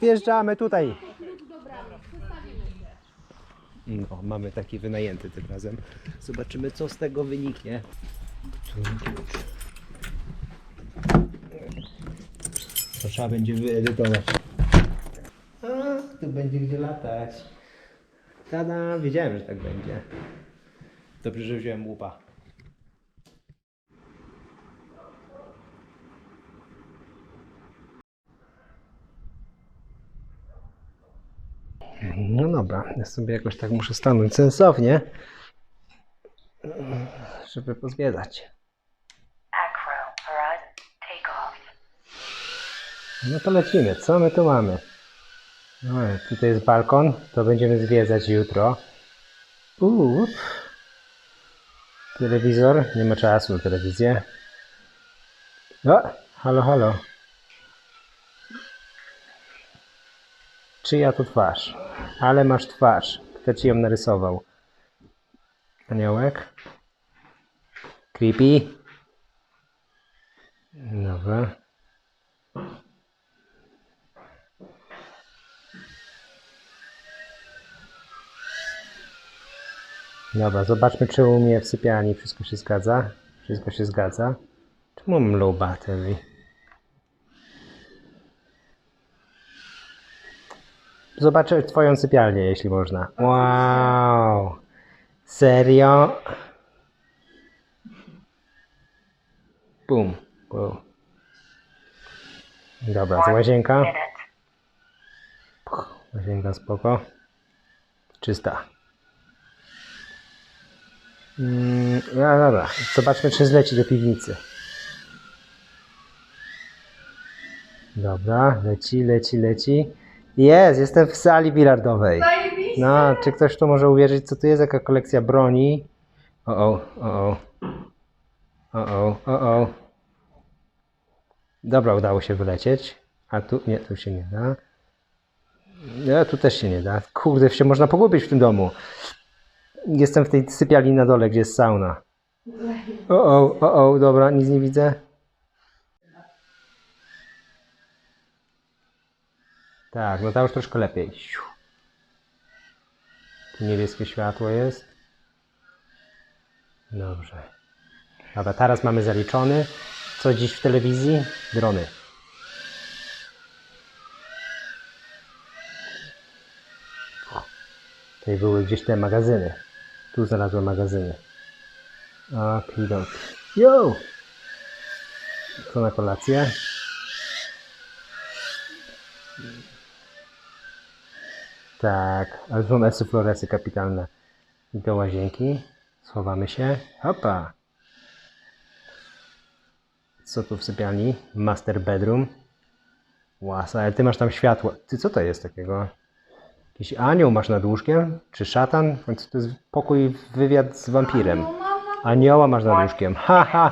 wjeżdżamy tutaj. No, mamy taki wynajęty tym razem. Zobaczymy, co z tego wyniknie. To trzeba będzie wyedytować. A, tu będzie gdzie latać. Tada, wiedziałem, że tak będzie. Dobrze, że wziąłem łupa. No dobra, ja sobie jakoś tak muszę stanąć sensownie, żeby pozwiedzać. No to lecimy. Co my tu mamy? No, tutaj jest balkon, to będziemy zwiedzać jutro. Uuu. Telewizor, nie ma czasu na telewizję. O, halo, halo. Czyja to twarz? Ale masz twarz. Kto ci ją narysował? Aniołek? Creepy? Dobra. Dobra, zobaczmy, czy u mnie w sypialni wszystko się zgadza. Wszystko się zgadza. Czemu mam low Zobaczę twoją sypialnię, jeśli można. Wow! Serio? Bum. Wow. Dobra, z łazienka. Puch, Łazienka spoko. Czysta. Mm, no dobra, zobaczmy czy zleci do piwnicy. Dobra, leci, leci, leci. Jest, jestem w sali bilardowej. No, czy ktoś tu może uwierzyć, co tu jest? Jaka kolekcja broni? O, o, o, o. O, o, o, o. Dobra, udało się wylecieć. A tu, nie, tu się nie da. Nie, tu też się nie da. Kurde, się można pogubić w tym domu. Jestem w tej sypialni na dole, gdzie jest sauna. O, o, o, o, dobra, nic nie widzę. Tak, no tam już troszkę lepiej. Tu niebieskie światło jest. Dobrze. Dobra, teraz mamy zaliczony. Co dziś w telewizji? Drony. Tutaj były gdzieś te magazyny. Tu znalazłem magazyny. Okidok. Yo! Co na kolację? Tak, ale są esy floresy kapitalne. I do łazienki. Schowamy się. Hopa! Co tu w sypialni? Master bedroom. Łasa, ale ty masz tam światło. Ty co to jest takiego? Jakiś anioł masz nad łóżkiem? Czy szatan? W końcu to jest pokój, wywiad z wampirem. Anioła masz nad łóżkiem. Haha!